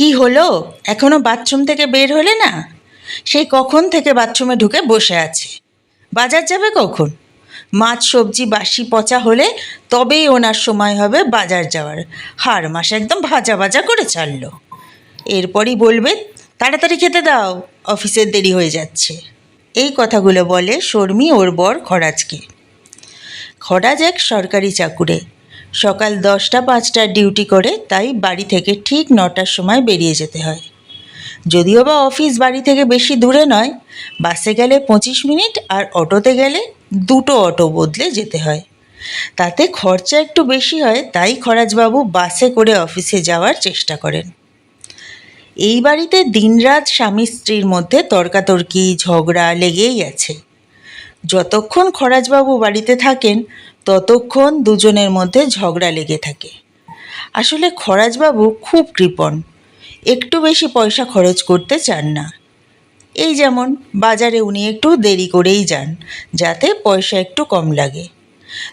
কি হলো? এখনও বাথরুম থেকে বের হলে না? সেই কখন থেকে বাথরুমে ঢুকে বসে আছে। বাজার যাবে কখন? মাছ, সবজি, বাসি, পচা হলে তবেই ওনার সময় হবে বাজার যাওয়ার। হাড় মাস একদম ভাজা ভাজা করে ছাড়লো। এরপরই বলবে, তাড়াতাড়ি খেতে দাও, অফিসের দেরি হয়ে যাচ্ছে। এই কথাগুলো বলে শর্মি ওর বর খরাজকে। খরাজ এক সরকারি চাকুরে সকাল দশটা পাঁচটার ডিউটি করে তাই বাড়ি থেকে ঠিক নটার সময় বেরিয়ে যেতে হয়। যদিও বা অফিস বাড়ি থেকে বেশি দূরে নয়, বাসে গেলে পঁচিশ মিনিট আর অটোতে গেলে দুটো অটো বদলে যেতে হয়। তাতে খরচা একটু বেশি হয়, তাই খরাজবাবু বাসে করে অফিসে যাওয়ার চেষ্টা করেন। এই বাড়িতে দিনরাত স্বামী স্ত্রীর মধ্যে তর্কাতর্কি, ঝগড়া লেগেই আছে। যতক্ষণ খরাজবাবু বাড়িতে থাকেন ততক্ষণ দুজনের মধ্যে ঝগড়া লেগে থাকে। আসলে খরাজবাবু খুব কৃপণ। একটু বেশি পয়সা খরচ করতে চান না। এই যেমন, বাজারে উনি একটু দেরি করেই যান, যাতে পয়সা একটু কম লাগে।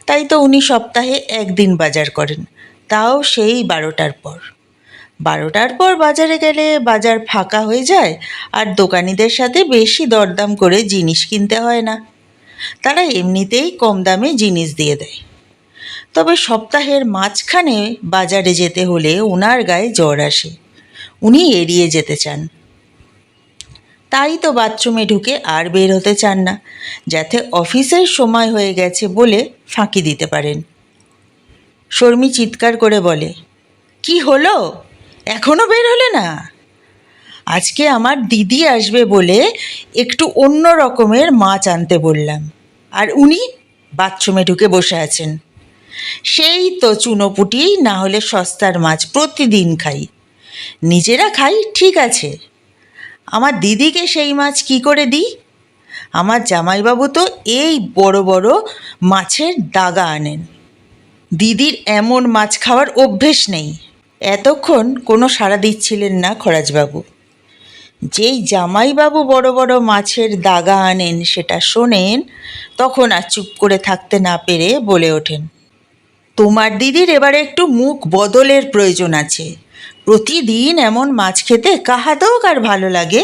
তাই তো উনি সপ্তাহে একদিন বাজার করেন, তাও সেই বারোটার পর। বারোটার পর বাজারে গেলে বাজার ফাঁকা হয়ে যায়, আর দোকানিদের সাথে বেশি দরদাম করে জিনিস কিনতে হয় না। তারা এমনিতেই কম দামে জিনিস দিয়ে দেয়। তবে সপ্তাহের মাঝখানে বাজারে যেতে হলে ওনার গায়ে জ্বর আসে। উনি এড়িয়ে যেতে চান। তাই তো বাথরুমে ঢুকে আর বের হতে চান না, যাতে অফিসের সময় হয়ে গেছে বলে ফাঁকি দিতে পারেন। শর্মি চিৎকার করে বলে, কি হলো? এখনও বের হলে না? আজকে আমার দিদি আসবে বলে একটু অন্য রকমের মাছ আনতে বললাম। আর উনি বাথরুমে ঢুকে বসে আছেন। সেই তো চুনোপুটি, না হলে সস্তার মাছ প্রতিদিন খাই। নিজেরা খাই, ঠিক আছে। আমার দিদিকে সেই মাছ কি করে দিই? আমার জামাইবাবু তো এই বড় বড় মাছের দাগা আনেন। দিদির এমন মাছ খাওয়ার অভ্যেস নেই। এতক্ষণ কোনো সাড়া দিচ্ছিলেন না খরাজবাবু। যেই জামাইবাবু বড় বড় মাছের দাগা আনেন সেটা শোনেন, তখন আর চুপ করে থাকতে না পেরে বলে ওঠেন, তোমার দিদির এবারে একটু মুখ বদলের প্রয়োজন আছে। প্রতিদিন এমন মাছ খেতে কাহাতেও কার ভালো লাগে?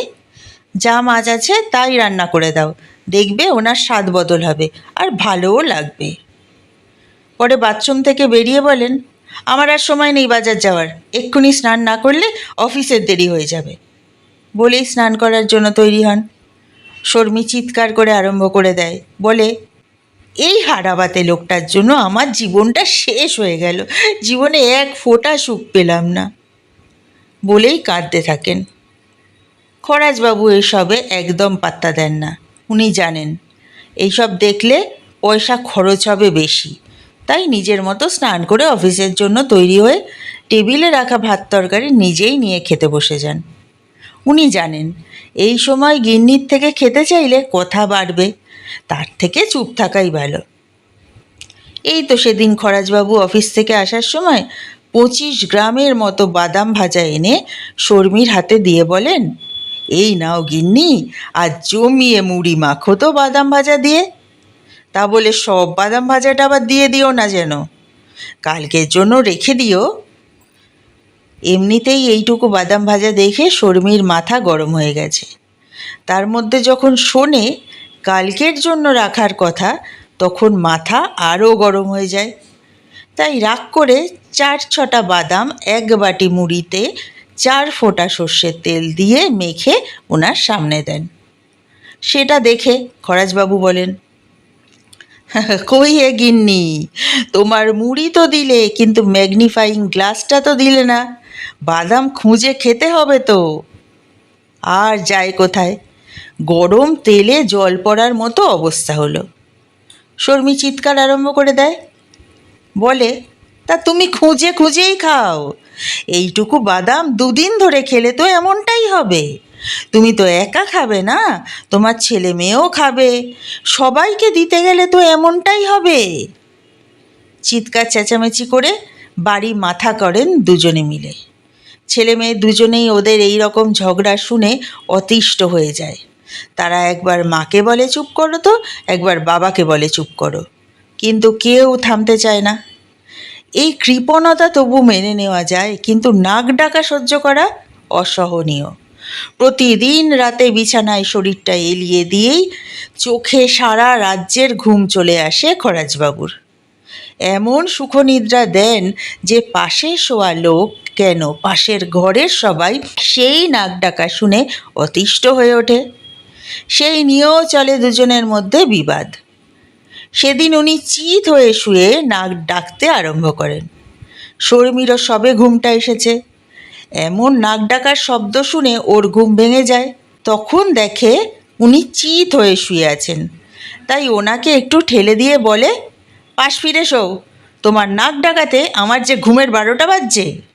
যা মাছ আছে তাই রান্না করে দাও, দেখবে ওনার স্বাদ বদল হবে আর ভালোও লাগবে। পরে বাথরুম থেকে বেরিয়ে বলেন, আমার আর সময় নেই বাজার যাওয়ার, এক্ষুনি স্নান না করলে অফিসের দেরি হয়ে যাবে। বলেই স্নান করার জন্য তৈরি হন। শর্মি চিৎকার করে আরম্ভ করে দেয়। বলে, এই হারাবাতে লোকটার জন্য আমার জীবনটা শেষ হয়ে গেল। জীবনে এক ফোঁটা সুখ পেলাম না। বলেই কাঁদতে থাকেন। খরাজবাবু এসবে একদম পাত্তা দেন না। উনি জানেন, এইসব দেখলে পয়সা খরচ হবে বেশি। তাই নিজের মতো স্নান করে অফিসের জন্য তৈরি হয়ে টেবিলে রাখা ভাত তরকারি নিজেই নিয়ে খেতে বসে যান। উনি জানেন। এই সময় গিন্নির থেকে খেতে চাইলে কথা বাড়বে, তার থেকে চুপ থাকাই ভালো। এই তো সেদিন খরাজবাবু অফিস থেকে আসার সময় পঁচিশ গ্রামের মতো বাদাম ভাজা এনে শর্মির হাতে দিয়ে বলেন, এই নাও গিন্নি, আর জমিয়ে মুড়ি মাখো তো বাদাম ভাজা দিয়ে। তা বলে সব বাদাম ভাজাটা আবার দিয়ে দিও না যেন। কালকের জন্য রেখে দিও এমনিতেই এইটুকু বাদাম ভাজা দেখে শর্মির মাথা গরম হয়ে গেছে। তার মধ্যে যখন শোনে কালকের জন্য রাখার কথা, তখন মাথা আরও গরম হয়ে যায়। তাই রাগ করে চার ছটা বাদাম এক বাটি মুড়িতে, চার ফোঁটা সর্ষের তেল দিয়ে মেখে ওনার সামনে দেন। সেটা দেখে খরাজবাবু বলেন, কই গিন্নি, তোমার মুড়ি তো দিলে, কিন্তু ম্যাগনিফাইং গ্লাসটা তো দিলে না। বাদাম খুঁজে খেতে হবে তো। আর যায় কোথায়? গরম তেলে জল পড়ার মতো অবস্থা হলো। শর্মি চিৎকার আরম্ভ করে দেয়। বলে, তা তুমি খুঁজে খুঁজেই খাও। এইটুকু বাদাম দুদিন ধরে খেলে তো এমনটাই হবে। তুমি তো একা খাবে না, তোমার ছেলে মেয়েও খাবে। সবাইকে দিতে গেলে তো এমনটাই হবে। চিৎকার চেঁচামেচি করে বাড়ি মাথা করেন দুজনে মিলে। ছেলে মেয়ে দুজনেই ওদের এই রকম ঝগড়া শুনে অতিষ্ঠ হয়ে যায়। তারা একবার মাকে বলে, চুপ করো তো। একবার বাবাকে বলে, চুপ করো। কিন্তু কেউ থামতে চায় না। এই কৃপণতা তবু মেনে নেওয়া যায়, কিন্তু নাক ডাকা সহ্য করা অসহনীয়। প্রতিদিন রাতে বিছানায় শরীরটা এলিয়ে দিয়েই চোখে সারা রাজ্যের ঘুম চলে আসে খরাজবাবুর। এমন সুখনিদ্রা দেন যে পাশে শোয়া লোক কেন পাশের ঘরের সবাই সেই নাক ডাকা শুনে অতিষ্ঠ হয়ে ওঠে। সেই নিয়েও চলে দুজনের মধ্যে বিবাদ। সেদিন উনি চিত হয়ে শুয়ে নাক ডাকতে আরম্ভ করেন। শর্মিরও সবে ঘুমটা এসেছে। এমন নাক ডাকার শব্দ শুনে ওর ঘুম ভেঙে যায়। তখন দেখে উনি চিত হয়ে শুয়ে আছেন। তাই ওনাকে একটু ঠেলে দিয়ে বলে, পাশ ফিরে শো তোমার নাক ডাকাতে আমার যে ঘুমের বারোটা বাজছে?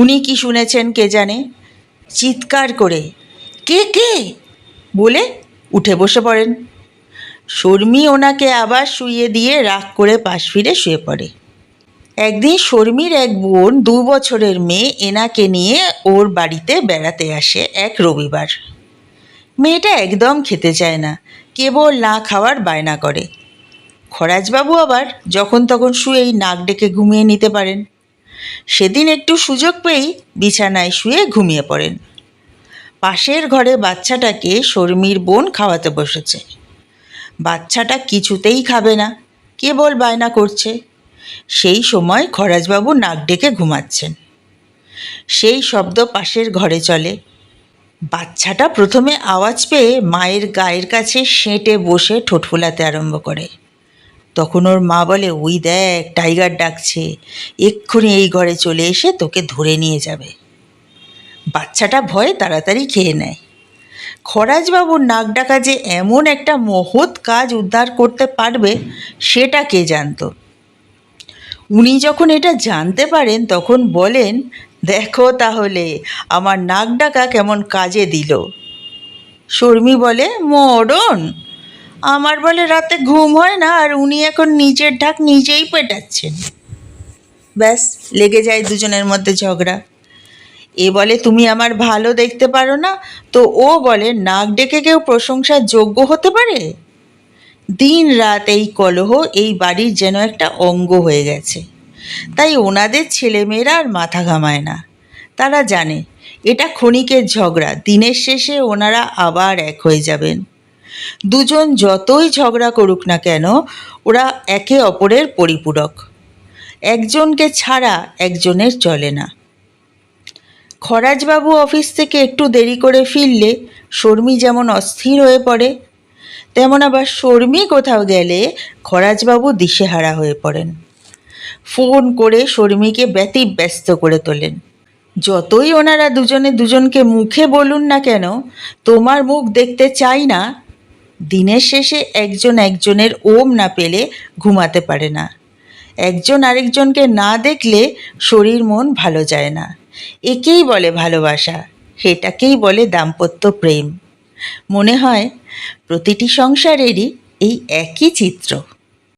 উনি কি শুনেছেন কে জানে? চিৎকার করে, কে কে? বলে উঠে বসে পড়েন। শর্মি ওনাকে আবার শুইয়ে দিয়ে রাগ করে পাশ ফিরে শুয়ে পড়ে। একদিন শর্মির এক বোন দু বছরের মেয়ে এনাকে নিয়ে ওর বাড়িতে বেড়াতে আসে এক রবিবার। মেয়েটা একদম খেতে চায় না, কেবল না খাওয়ার বায়না করে। খরাজবাবু আবার যখন তখন শুয়েই নাক ডেকে ঘুমিয়ে নিতে পারেন। সেদিন একটু সুযোগ পেয়েই বিছানায় শুয়ে ঘুমিয়ে পড়েন। পাশের ঘরে বাচ্চাটাকে শর্মির বোন খাওয়াতে বসেছে। বাচ্চাটা কিছুতেই খাবে না কেবল বায়না করছে। সেই সময় খরাজবাবু নাক ডেকে ঘুমাচ্ছেন। সেই শব্দ পাশের ঘরে চলে। বাচ্চাটা প্রথমে আওয়াজ পেয়ে মায়ের গায়ের কাছে সেঁটে বসে ঠোঁট ফোলাতে আরম্ভ করে। তখন ওর মা বলে, ওই দেখ, টাইগার ডাকছে। এক্ষুনি এই ঘরে চলে এসে তোকে ধরে নিয়ে যাবে। বাচ্চাটা ভয়ে তাড়াতাড়ি খেয়ে নেয়। খরাজবাবুর নাক ডাকা যে এমন একটা মহৎ কাজ উদ্ধার করতে পারবে, সেটা কে জানতো? উনি যখন এটা জানতে পারেন, তখন বলেন, দেখো তাহলে, আমার নাক ডাকা কেমন কাজে দিল। শর্মি বলে, মরণ! আমার বলে রাতে ঘুম হয় না, আর উনি এখন নিজের ঢাক নিজেই পেটাচ্ছেন। ব্যাস, লেগে যায় দুজনের মধ্যে ঝগড়া। এ বলে, তুমি আমার ভালো দেখতে পারো না? তো ও বলে, নাক ডেকে কেউ প্রশংসার যোগ্য হতে পারে? দিন রাত এই কলহ, এই বাড়ির যেন একটা অঙ্গ হয়ে গেছে। তাই ওনাদের ছেলেমেয়েরা আর মাথা ঘামায় না। তারা জানে, এটা ক্ষণিকের ঝগড়া, দিনের শেষে ওনারা আবার এক হয়ে যাবেন। দুজন যতই ঝগড়া করুক না কেন, ওরা একে অপরের পরিপূরক। একজনকে ছাড়া একজনের চলে না। খরাজবাবু অফিস থেকে একটু দেরি করে ফিরলে শর্মি যেমন অস্থির হয়ে পড়ে, তেমন আবার শর্মি কোথাও গেলে খরাজবাবু দিশেহারা হয়ে পড়েন। ফোন করে শর্মিকে ব্যতিব্যস্ত করে তোলেন। যতই ওনারা দুজনে দুজনকে মুখে বলুন না কেন, তোমার মুখ দেখতে চাই না দিনের শেষে একজন একজনের ওম না পেলে ঘুমাতে পারে না। একজন আরেকজনকে না দেখলে শরীর মন ভালো যায় না। একেই বলে ভালোবাসা, সেটাকেই বলে দাম্পত্য প্রেম। মনে হয়, প্রতিটি সংসারেরই এই একই চিত্র।